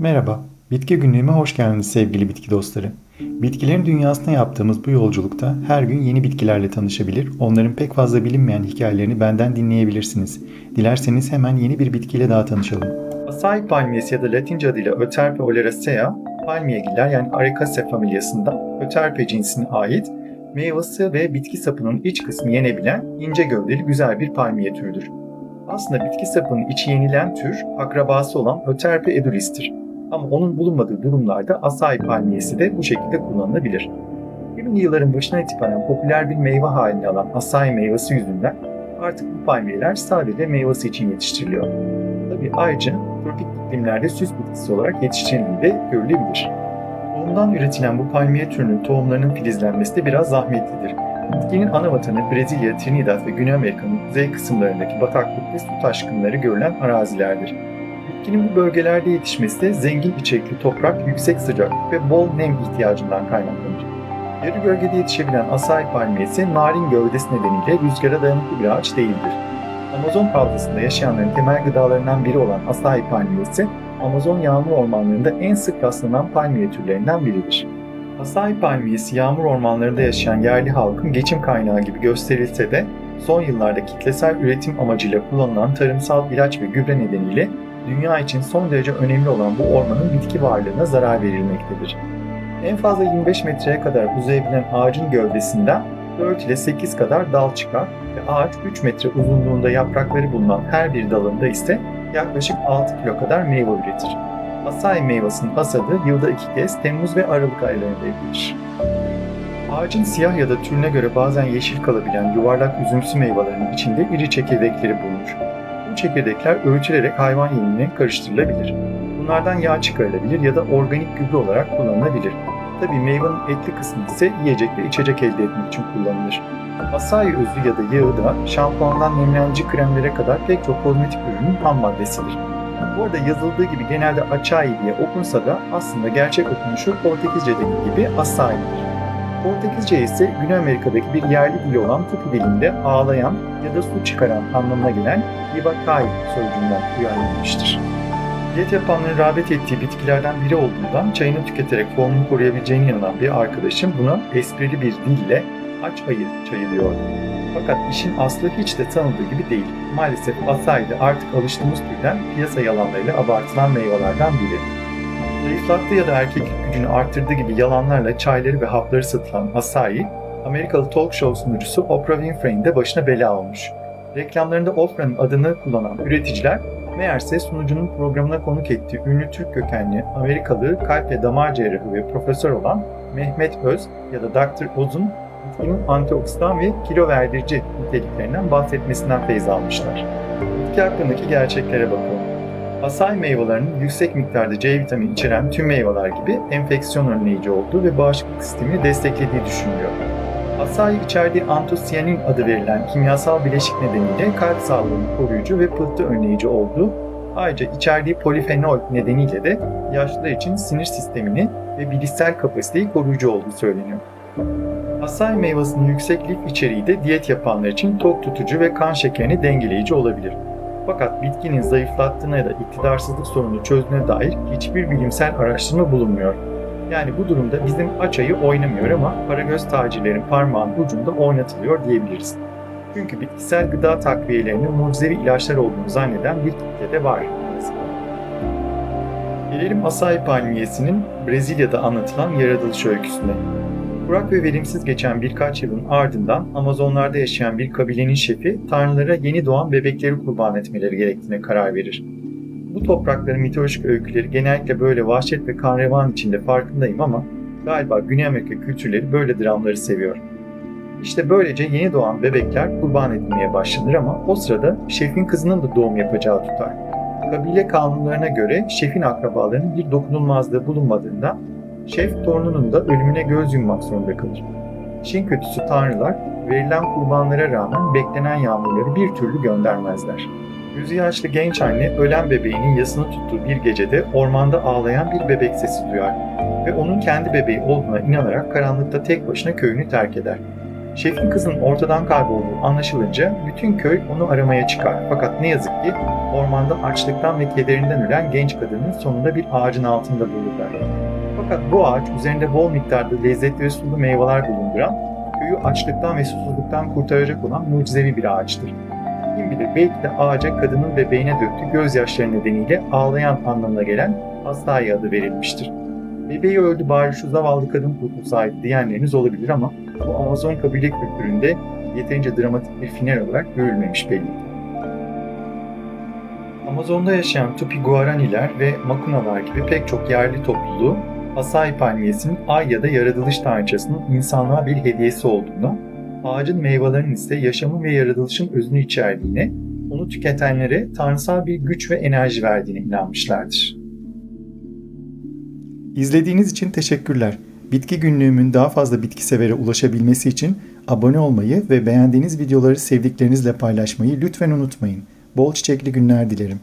Merhaba, Bitki Günlüğü'me hoş geldiniz sevgili bitki dostları. Bitkilerin dünyasına yaptığımız bu yolculukta her gün yeni bitkilerle tanışabilir, onların pek fazla bilinmeyen hikayelerini benden dinleyebilirsiniz. Dilerseniz hemen yeni bir bitkiyle daha tanışalım. Acai palmiyesi ya da Latince adıyla Öterpe oleracea, palmiyegiller yani Arecaceae familyasından Öterpe cinsine ait meyvesi ve bitki sapının iç kısmı yenebilen ince gövdeli güzel bir palmiye türüdür. Aslında bitki sapının içi yenilen tür akrabası olan Öterpe edulis'tir. Ama onun bulunmadığı durumlarda asai palmiyesi de bu şekilde kullanılabilir. 2000'li yılların başına itibaren popüler bir meyve haline alan asai meyvesi yüzünden artık bu palmiyeler sadece meyvesi için yetiştiriliyor. Tabi ayrıca tropik iklimlerde süs bitkisi olarak yetiştirildiği de görülebilir. Tohumdan üretilen bu palmiye türünün tohumlarının filizlenmesi de biraz zahmetlidir. Bitkinin ana vatanı Brezilya, Trinidad ve Güney Amerika'nın kuzey kısımlarındaki bataklık ve su taşkınları görülen arazilerdir. Bitkinin bu bölgelerde yetişmesi zengin içerikli toprak, yüksek sıcaklık ve bol nem ihtiyacından kaynaklanır. Yarı gölgede yetişebilen asai palmiyesi narin gövdesi nedeniyle rüzgara dayanıklı bir ağaç değildir. Amazon havzasında yaşayanların temel gıdalarından biri olan asai palmiyesi, Amazon yağmur ormanlarında en sık rastlanan palmiye türlerinden biridir. Asai palmiyesi yağmur ormanlarında yaşayan yerli halkın geçim kaynağı gibi gösterilse de son yıllarda kitlesel üretim amacıyla kullanılan tarımsal ilaç ve gübre nedeniyle dünya için son derece önemli olan bu ormanın bitki varlığına zarar verilmektedir. En fazla 25 metreye kadar uzayabilen ağacın gövdesinden 4 ile 8 kadar dal çıkar ve ağaç 3 metre uzunluğunda yaprakları bulunan her bir dalında ise yaklaşık 6 kilo kadar meyve üretir. Asai meyvasının hasadı yılda iki kez Temmuz ve Aralık aylarında yapılır. Ağacın siyah ya da türüne göre bazen yeşil kalabilen yuvarlak üzümsü meyvelerinin içinde iri çekirdekleri bulunur. Çekirdekler öğütülerek hayvan yemine karıştırılabilir. Bunlardan yağ çıkarılabilir ya da organik gübre olarak kullanılabilir. Tabi meyvenin etli kısmı ise yiyecek ve içecek elde etmek için kullanılır. Asai özü ya da yağı da şampuandan nemlendirici kremlere kadar pek çok kozmetik ürünün ham maddesidir. Bu arada yazıldığı gibi genelde açai diye okunsa da aslında gerçek okunuşu Portekizce'deki gibi asai'dir. Portekizce ise Güney Amerika'daki bir yerli dili olan Tupi dilinde ağlayan ya da su çıkaran anlamına gelen Iwakai sözcüğünden uyarlanmıştır. Diyet yapanların rağbet ettiği bitkilerden biri olduğundan çayını tüketerek formunu koruyabileceğine inanan bir arkadaşım buna esprili bir dille aç ayı çayı diyordu. Fakat işin aslı hiç de tanıdığı gibi değil. Maalesef asay da artık alıştığımız türden piyasa yalanlarıyla abartılan meyvelerden biri. Zayıflattığı ya da erkeklik gücünü arttırdığı gibi yalanlarla çayları ve hapları satılan Asahi, Amerikalı talk show sunucusu Oprah Winfrey'in de başına bela olmuş. Reklamlarında Oprah'ın adını kullanan üreticiler, meğerse sunucunun programına konuk ettiği ünlü Türk kökenli Amerikalı kalp ve damar cerrahı ve profesör olan Mehmet Öz ya da Dr. Oz'un bitkinin antioksidan ve kilo verdirici niteliklerinden bahsetmesinden feyz almışlar. Bitki hakkındaki gerçeklere bakalım. Asay meyvelerinin yüksek miktarda C vitamini içeren tüm meyveler gibi enfeksiyon önleyici olduğu ve bağışıklık sistemini desteklediği düşünülüyor. Asay içerdiği antosiyanin adı verilen kimyasal bileşik nedeniyle kalp sağlığını koruyucu ve pıhtı önleyici olduğu, ayrıca içerdiği polifenol nedeniyle de yaşlılar için sinir sistemini ve bilişsel kapasiteyi koruyucu olduğu söyleniyor. Asay meyvasının yüksek lif içeriği de diyet yapanlar için tok tutucu ve kan şekerini dengeleyici olabilir. Fakat bitkinin zayıflattığına ya da iktidarsızlık sorununu çözdüğüne dair hiçbir bilimsel araştırma bulunmuyor. Yani bu durumda bizim açayı oynamıyor ama paragöz tacirlerin parmağının ucunda oynatılıyor diyebiliriz. Çünkü bitkisel gıda takviyelerinin mucizevi ilaçlar olduğunu zanneden bir kitle de var. Gelelim asay palmiyesinin Brezilya'da anlatılan yaratılış öyküsüne. Kurak ve verimsiz geçen birkaç yılın ardından Amazonlarda yaşayan bir kabilenin şefi tanrılara yeni doğan bebekleri kurban etmeleri gerektiğine karar verir. Bu toprakların mitolojik öyküleri genellikle böyle vahşet ve kan revan içinde farkındayım ama galiba Güney Amerika kültürleri böyle dramları seviyor. İşte böylece yeni doğan bebekler kurban edilmeye başlanır ama o sırada şefin kızının da doğum yapacağı tutar. Kabile kanunlarına göre şefin akrabalarının bir dokunulmazlığı bulunmadığından şef torununun da ölümüne göz yummak zorunda kalır. İşin kötüsü tanrılar verilen kurbanlara rağmen beklenen yağmurları bir türlü göndermezler. Yüzü yaşlı genç anne ölen bebeğinin yasını tuttuğu bir gecede ormanda ağlayan bir bebek sesi duyar ve onun kendi bebeği olduğuna inanarak karanlıkta tek başına köyünü terk eder. Şefin kızının ortadan kaybolduğu anlaşılınca bütün köy onu aramaya çıkar. Fakat ne yazık ki ormanda açlıktan ve kederinden ölen genç kadının sonunda bir ağacın altında bulurlar. Fakat bu ağaç üzerinde bol miktarda lezzetli ve sulu meyveler bulunduran, köyü açlıktan ve susuzluktan kurtaracak olan mucizevi bir ağaçtır. Kim bilir belki de ağaca kadının bebeğine döktüğü gözyaşları nedeniyle ağlayan anlamına gelen Hastaya adı verilmiştir. Bebeği öldü bari şu zavallı kadın kurtulsaydı diyenleriniz olabilir ama bu Amazon kabile kültüründe yeterince dramatik bir final olarak görülmemiş belli. Amazon'da yaşayan Tupi-Guaraniler ve Makunalar gibi pek çok yerli topluluğu Asai palmiyesinin ay ya da yaratılış tanrıçasının insanlığa bir hediyesi olduğuna, ağacın meyvelerinin ise yaşamın ve yaratılışın özünü içerdiğine, onu tüketenlere tanrısal bir güç ve enerji verdiğine inanmışlardır. İzlediğiniz için teşekkürler. Bitki günlüğümün daha fazla bitki severe ulaşabilmesi için abone olmayı ve beğendiğiniz videoları sevdiklerinizle paylaşmayı lütfen unutmayın. Bol çiçekli günler dilerim.